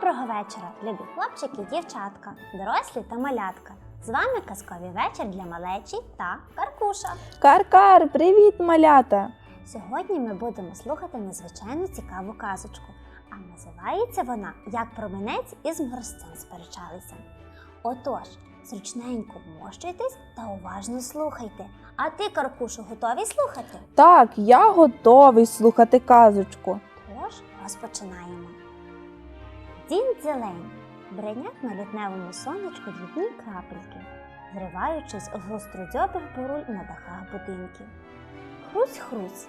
Доброго вечора, любі хлопчики і дівчатка, дорослі та малятка. З вами казковий вечір для малечі та Каркуша. Кар-кар, привіт, малята! Сьогодні ми будемо слухати незвичайно цікаву казочку, а називається вона Як проминець із морозцем сперечалися. Отож, зручненько вмощуйтесь та уважно слухайте. А ти, Каркушу, готовий слухати? Так, я готовий слухати казочку. Тож розпочинаємо. Дінь зелень бренять на літневому сонечку дрібні крапельки, зриваючись в гостродзьобих буруль на дахах будинків. Хрусь-хрусь,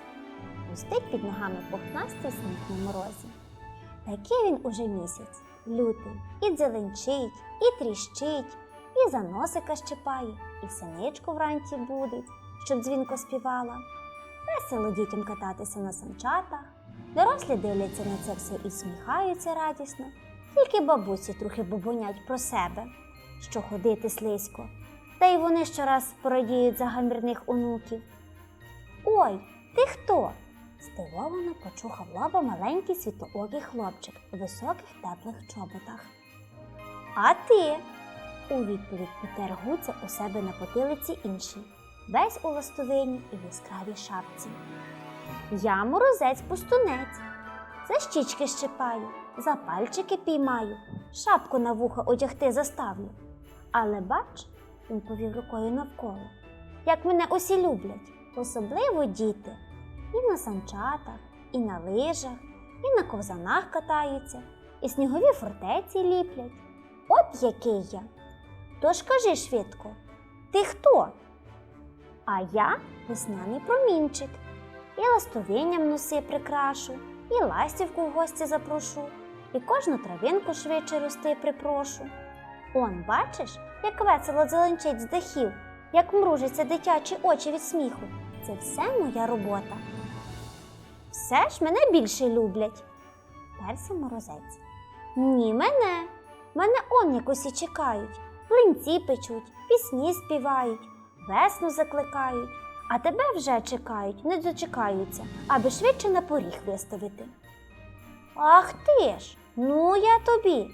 пустить під ногами пухнастий сніг на морозі. Такий він уже місяць, лютий, і дзеленчить, і тріщить, і за носика щипає, і синичку вранці будить, щоб дзвінко співала. Весело дітям кататися на санчатах, Дорослі дивляться на це все і сміхаються радісно, тільки бабусі трохи бубонять про себе, що ходити слизько, та й вони щораз порадіють за гамірних онуків. Ой, ти хто? здивовано почухав лоба маленький світлоокий хлопчик у високих теплих чоботах. А ти? у відповідь потер гуця у себе на потилиці інший, весь у ластовині і в яскравій шапці. Я морозець пустунець. За щічки щипаю, за пальчики піймаю, шапку на вуха одягти заставлю. Але бач, він повів рукою навколо, як мене усі люблять, особливо діти. І на санчатах, і на лижах, і на ковзанах катаються, і снігові фортеці ліплять. От який я. Тож кажи швидко, ти хто? А я весняний промінчик. І ластовинням носи прикрашу, і ластівку в гості запрошу, і кожну травинку швидше рости припрошу. Он, бачиш, як весело зеленчить з дахів, як мружаться дитячі очі від сміху. Це все моя робота. Все ж мене більше люблять. Перся морозець. Ні, мене. Мене он як усі чекають. Млинці печуть, пісні співають, весну закликають а тебе вже чекають, не дочекаються, аби швидше на поріг виставити. Ах ти ж, ну я тобі.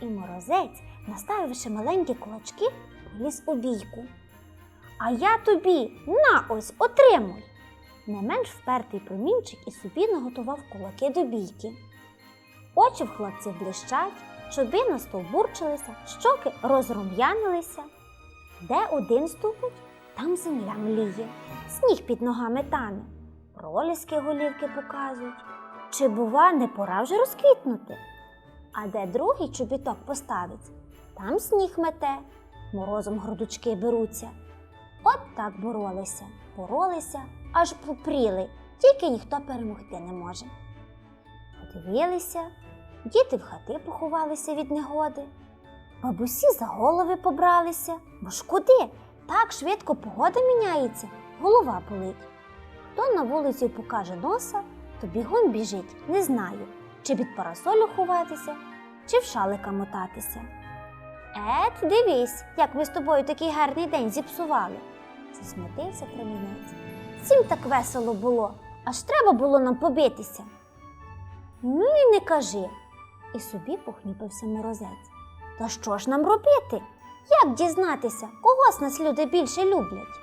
І морозець, наставивши маленькі кулачки, поліз у бійку. А я тобі на ось отримуй. Не менш впертий промінчик і собі наготував кулаки до бійки. Очі в хлопців блищать, чоби настовбурчилися, щоки розрум'янилися. Де один ступить, там земля мліє, сніг під ногами тане, проліски голівки показують. Чи, бува, не пора вже розквітнути? А де другий чобіток поставить, там сніг мете, морозом грудочки беруться. От так боролися, боролися, аж попріли, тільки ніхто перемогти не може. Подивилися, діти в хати поховалися від негоди, бабусі за голови побралися, бо ж куди? Так швидко погода міняється, голова болить. Хто на вулицю покаже носа, то бігом біжить, не знаю, чи під парасолю ховатися, чи в шалика мотатися. Ет, дивись, як ми з тобою такий гарний день зіпсували. засмутився промінець. Всім так весело було, аж треба було нам побитися. Ну і не кажи. І собі похніпився морозець. Та що ж нам робити? Як дізнатися, кого з нас люди більше люблять?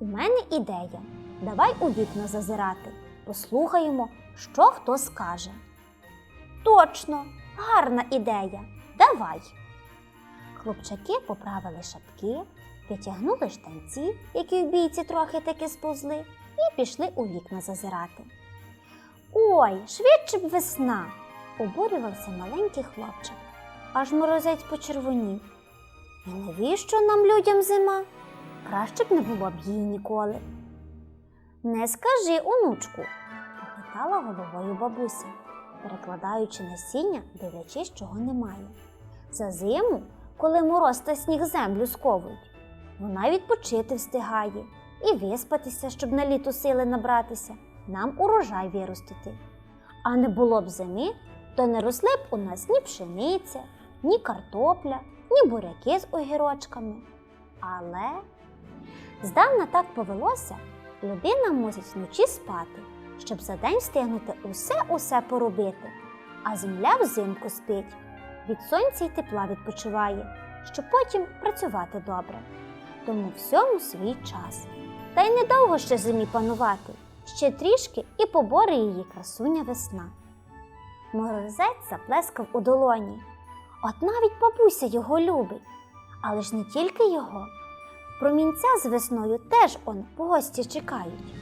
У мене ідея. Давай у вікна зазирати, послухаємо, що хто скаже. Точно, гарна ідея. Давай. Хлопчаки поправили шапки, підтягнули штанці, які в бійці трохи таки сповзли, і пішли у вікна зазирати. Ой, швидше б весна, обурювався маленький хлопчик. Аж морозець почервонів. І навіщо нам людям зима? Краще б не було б її ніколи. Не скажи, онучку, похитала головою бабуся, перекладаючи насіння, дивлячись, чого немає. За зиму, коли мороз та сніг землю сковують, вона відпочити встигає і виспатися, щоб на літо сили набратися, нам урожай виростити. А не було б зими, то не росли б у нас ні пшениця, ні картопля, ні буряки з огірочками. Але здавна так повелося, людина мусить вночі спати, щоб за день встигнути усе-усе поробити, а земля взимку спить, від сонця й тепла відпочиває, щоб потім працювати добре. Тому всьому свій час. Та й недовго ще зимі панувати, ще трішки і побори її красуня весна. Морозець заплескав у долоні. От навіть бабуся його любить, але ж не тільки його. Промінця з весною теж он в гості чекають.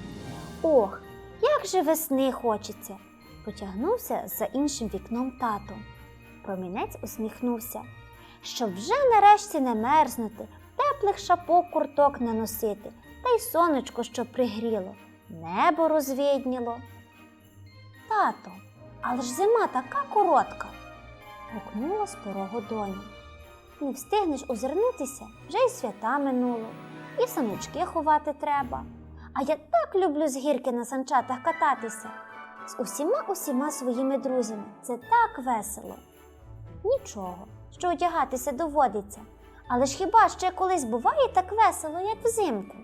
Ох, як же весни хочеться! потягнувся за іншим вікном тато. Промінець усміхнувся, щоб вже нарешті не мерзнути, теплих шапок курток не носити, та й сонечко, щоб пригріло, небо розвідніло. Тато, але ж зима така коротка. Гукнула з порогу доня. Не встигнеш озирнутися, вже й свята минуло, і саночки ховати треба. А я так люблю з гірки на санчатах кататися. З усіма усіма своїми друзями. Це так весело. Нічого, що одягатися доводиться. Але ж хіба ще колись буває так весело, як взимку?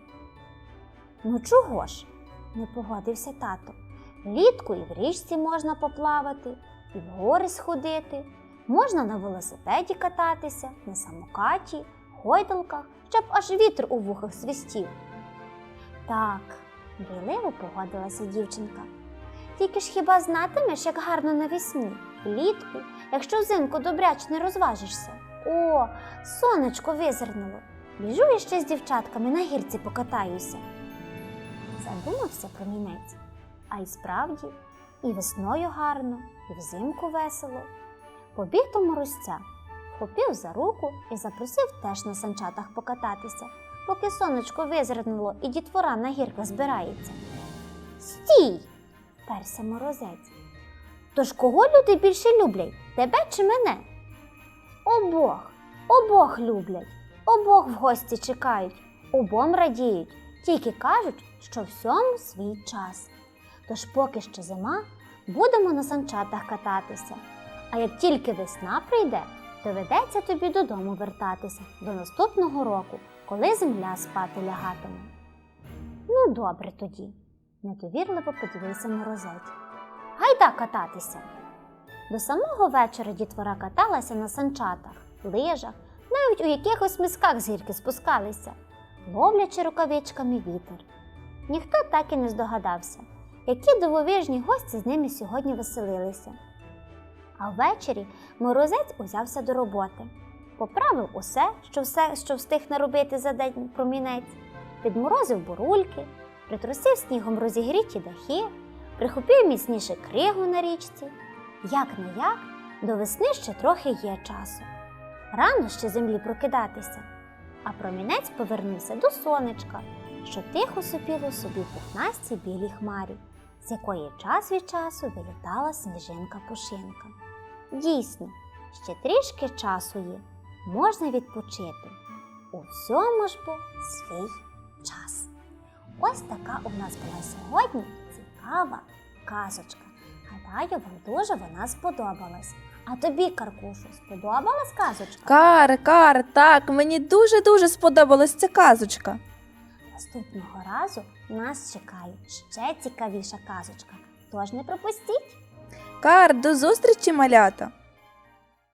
Ну чого ж? не погодився тато. Влітку і в річці можна поплавати, і в гори сходити, можна на велосипеді кататися, на самокаті, гойдалках, щоб аж вітер у вухах свистів. Так, мрійливо погодилася дівчинка. Тільки ж хіба знатимеш, як гарно навесні, влітку, якщо взимку добряч не розважишся. О, сонечко визирнуло. Біжу я ще з дівчатками на гірці покатаюся. Задумався промінець. А й справді, і весною гарно, і взимку весело. Побіг до морозця, вхопив за руку і запросив теж на санчатах покататися, поки сонечко визирнуло і дітвора на гірках збирається. Стій! перся морозець. Тож кого люди більше люблять, тебе чи мене? Обох, обох люблять, обох в гості чекають, обом радіють, тільки кажуть, що всьому свій час. Тож поки ще зима, будемо на санчатах кататися. А як тільки весна прийде, доведеться тобі додому вертатися до наступного року, коли земля спати лягатиме. Ну, добре тоді, недовірливо подивився морозець. Гайда кататися. До самого вечора дітвора каталася на санчатах, лижах, навіть у якихось мисках з гірки спускалися, ловлячи рукавичками вітер. Ніхто так і не здогадався, які дивовижні гості з ними сьогодні веселилися. А ввечері морозець узявся до роботи, поправив усе, що все, що встиг наробити за день промінець, підморозив бурульки, притрусив снігом розігріті дахи, прихопив міцніше кригу на річці. Як не як, до весни ще трохи є часу. Рано ще землі прокидатися, а промінець повернувся до сонечка, що тихо сопіло собі в пухнастій білій хмарі, з якої час від часу вилітала сніжинка пушинка. Дійсно, ще трішки часу є, можна відпочити. У всьому ж бо свій час. Ось така у нас була сьогодні цікава казочка. Гадаю, вам дуже вона сподобалась. А тобі, Каркушу, сподобалась казочка? Кар, кар, так, мені дуже-дуже сподобалась ця казочка. Наступного разу нас чекає ще цікавіша казочка. Тож не пропустіть! Кар, до зустрічі, малята!